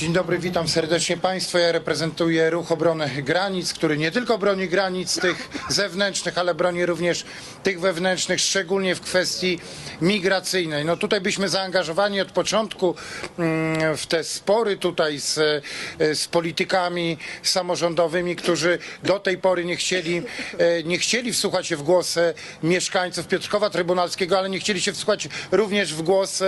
Dzień dobry, witam serdecznie Państwa. Ja reprezentuję Ruch Obrony Granic, który nie tylko broni granic tych zewnętrznych, ale broni również tych wewnętrznych, szczególnie w kwestii migracyjnej. No tutaj byliśmy zaangażowani od początku mm, w te spory tutaj z, z politykami samorządowymi, którzy do tej pory nie chcieli, e, nie chcieli wsłuchać się w głos mieszkańców Piotrkowa Trybunalskiego, ale nie chcieli się wsłuchać również w głos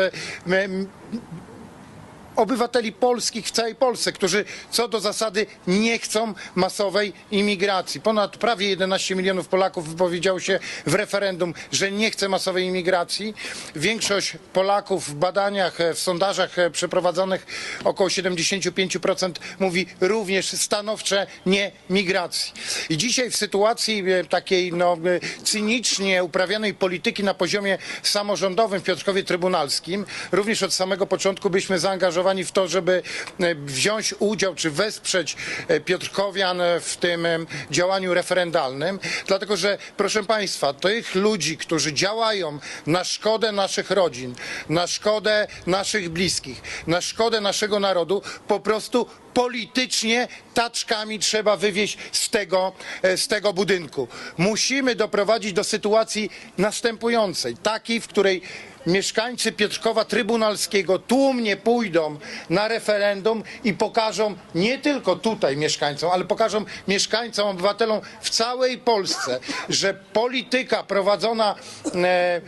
obywateli polskich w całej Polsce, którzy co do zasady nie chcą masowej imigracji. Ponad prawie 11 milionów Polaków wypowiedziało się w referendum, że nie chce masowej imigracji. Większość Polaków w badaniach, w sondażach e, przeprowadzonych około 75% mówi również stanowcze nie migracji. I dzisiaj w sytuacji e, takiej no, e, cynicznie uprawianej polityki na poziomie samorządowym w Piotrkowie Trybunalskim, również od samego początku byliśmy zaangażowani w to, żeby e, wziąć udział czy wesprzeć e, Piotrkowian e, w tym działaniu referendalnym, dlatego że proszę Państwa, tych ludzi, którzy działają na szkodę naszych rodzin, na szkodę naszych bliskich, na szkodę naszego narodu, po prostu politycznie taczkami trzeba wywieźć z tego, z tego budynku. Musimy doprowadzić do sytuacji następującej, takiej, w której mieszkańcy Piotrkowa Trybunalskiego tłumnie pójdą na referendum i pokażą nie tylko tutaj mieszkańcom, ale pokażą mieszkańcom, obywatelom w całej Polsce, że polityka prowadzona e,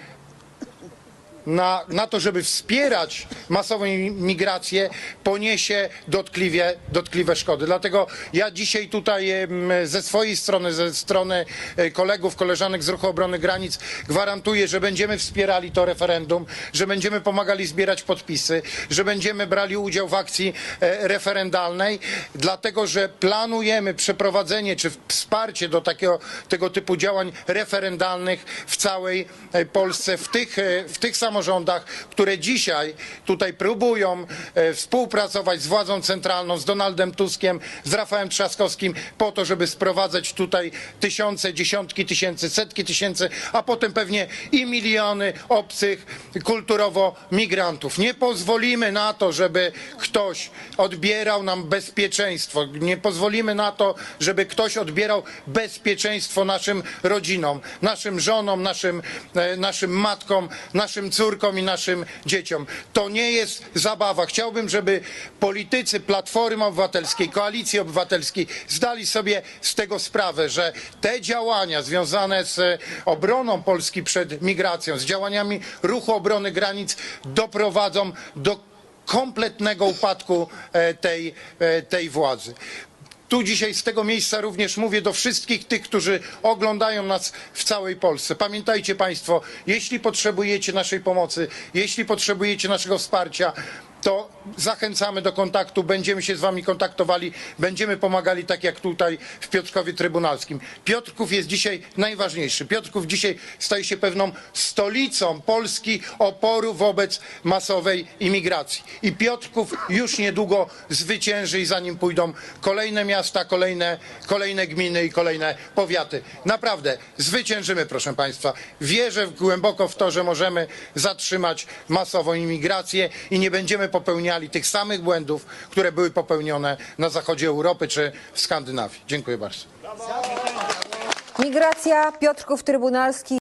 na, na to, żeby wspierać masową migrację, poniesie dotkliwie, dotkliwe szkody. Dlatego ja dzisiaj tutaj ze swojej strony, ze strony e, kolegów, koleżanek z Ruchu Obrony Granic gwarantuję, że będziemy wspierali to referendum, że będziemy pomagali zbierać podpisy, że będziemy brali udział w akcji e, referendalnej, dlatego że planujemy przeprowadzenie czy wsparcie do takiego, tego typu działań referendalnych w całej e, Polsce, w tych, w tych samorządach, które dzisiaj tutaj próbują e, współpracować z władzą centralną, z Donaldem Tuskiem, z Rafałem Trzaskowskim po to, żeby sprowadzać tutaj tysiące, dziesiątki tysięcy, setki tysięcy, a potem pewnie i miliony obcych kulturowo migrantów. Nie pozwolimy na to, żeby ktoś odbierał nam bezpieczeństwo. Nie pozwolimy na to, żeby ktoś odbierał bezpieczeństwo naszym rodzinom, naszym żonom, naszym, e, naszym matkom, naszym córkom i naszym dzieciom. To nie jest zabawa. Chciałbym, żeby politycy Platformy Obywatelskiej, Koalicji Obywatelskiej zdali sobie z tego sprawę, że te działania związane z obroną Polski przed migracją, z działaniami ruchu obrony granic doprowadzą do kompletnego upadku e, tej, e, tej władzy. Tu dzisiaj z tego miejsca również mówię do wszystkich tych, którzy oglądają nas w całej Polsce. Pamiętajcie Państwo, jeśli potrzebujecie naszej pomocy, jeśli potrzebujecie naszego wsparcia, to zachęcamy do kontaktu, będziemy się z Wami kontaktowali, będziemy pomagali tak jak tutaj w Piotrkowie Trybunalskim. Piotrków jest dzisiaj najważniejszy. Piotrków dzisiaj staje się pewną stolicą Polski oporu wobec masowej imigracji. I Piotrków już niedługo zwycięży i za nim pójdą kolejne miasta, kolejne, kolejne gminy i kolejne powiaty. Naprawdę, zwyciężymy proszę Państwa. Wierzę głęboko w to, że możemy zatrzymać masową imigrację i nie będziemy popełniali tych samych błędów, które były popełnione na zachodzie Europy czy w Skandynawii. Dziękuję bardzo. Migracja, Piotrków Trybunalski.